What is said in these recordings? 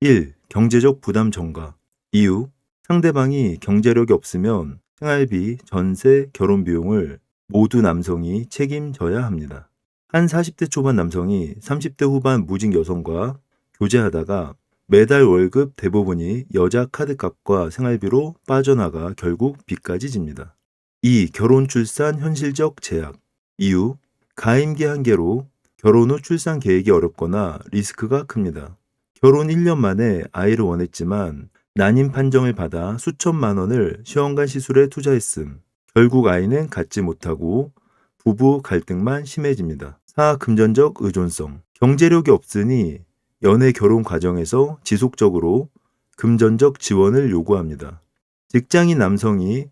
1. 경제적 부담 전가. 이유. 상대방이 경제력이 없으면 생활비, 전세, 결혼 비용을 모두 남성이 책임져야 합니다. 한 40대 초반 남성이 30대 후반 무직 여성과 교제하다가 매달 월급 대부분이 여자 카드값과 생활비로 빠져나가 결국 빚까지 집니다. 2. 결혼 출산 현실적 제약. 이유. 가임기 한계로 결혼 후 출산 계획이 어렵거나 리스크가 큽니다. 결혼 1년 만에 아이를 원했지만 난임 판정을 받아 수천만 원을 시험관 시술에 투자했음. 결국 아이는 갖지 못하고 부부 갈등만 심해집니다. 4. 금전적 의존성. 경제력이 없으니 연애 결혼 과정에서 지속적으로 금전적 지원을 요구합니다. 직장인 남성이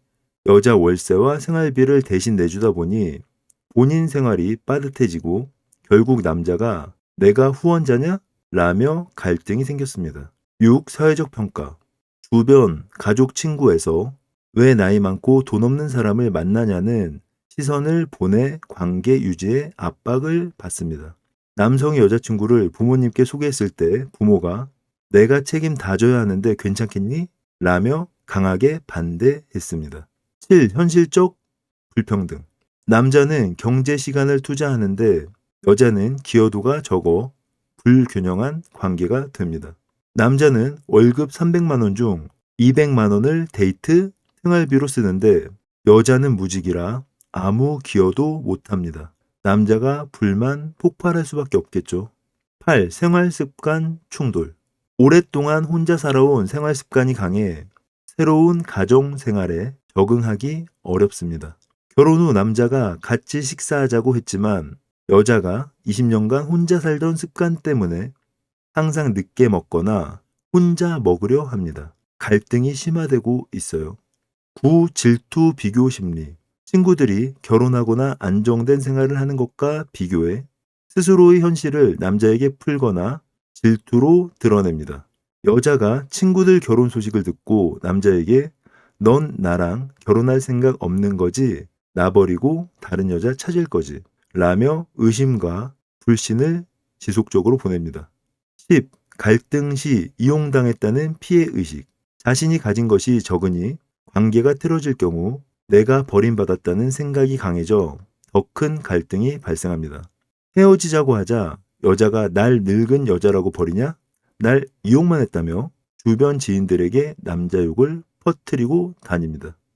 여자 월세와 생활비를 대신 내주다 보니 본인 생활이 빠듯해지고 결국 남자가 내가 후원자냐? 라며 갈등이 생겼습니다. 6. 사회적 평가. 주변, 가족, 친구에서 왜 나이 많고 돈 없는 사람을 만나냐는 시선을 보내 관계 유지에 압박을 받습니다. 남성이 여자친구를 부모님께 소개했을 때 부모가 내가 책임 다 져야 하는데 괜찮겠니? 라며 강하게 반대했습니다. 7. 현실적 불평등. 남자는 경제 시간을 투자하는데 여자는 기여도가 적어 불균형한 관계가 됩니다. 남자는 월급 300만 원 중 200만 원을 데이트 생활비로 쓰는데 여자는 무직이라 아무 기여도 못합니다. 남자가 불만 폭발할 수밖에 없겠죠. 8. 생활 습관 충돌. 오랫동안 혼자 살아온 생활 습관이 강해 새로운 가정 생활에 적응하기 어렵습니다. 결혼 후 남자가 같이 식사하자고 했지만 여자가 20년간 혼자 살던 습관 때문에 항상 늦게 먹거나 혼자 먹으려 합니다. 갈등이 심화되고 있어요. 9. 질투 비교 심리. 친구들이 결혼하거나 안정된 생활을 하는 것과 비교해 스스로의 현실을 남자에게 풀거나 질투로 드러냅니다. 여자가 친구들 결혼 소식을 듣고 남자에게 넌 나랑 결혼할 생각 없는 거지? 나 버리고 다른 여자 찾을 거지? 라며 의심과 불신을 지속적으로 보냅니다. 10. 갈등 시 이용당했다는 피해 의식. 자신이 가진 것이 적으니 관계가 틀어질 경우 내가 버림받았다는 생각이 강해져 더 큰 갈등이 발생합니다. 헤어지자고 하자 여자가 날 늙은 여자라고 버리냐? 날 이용만 했다며 주변 지인들에게 남자 욕을 퍼뜨리고 다닙니다.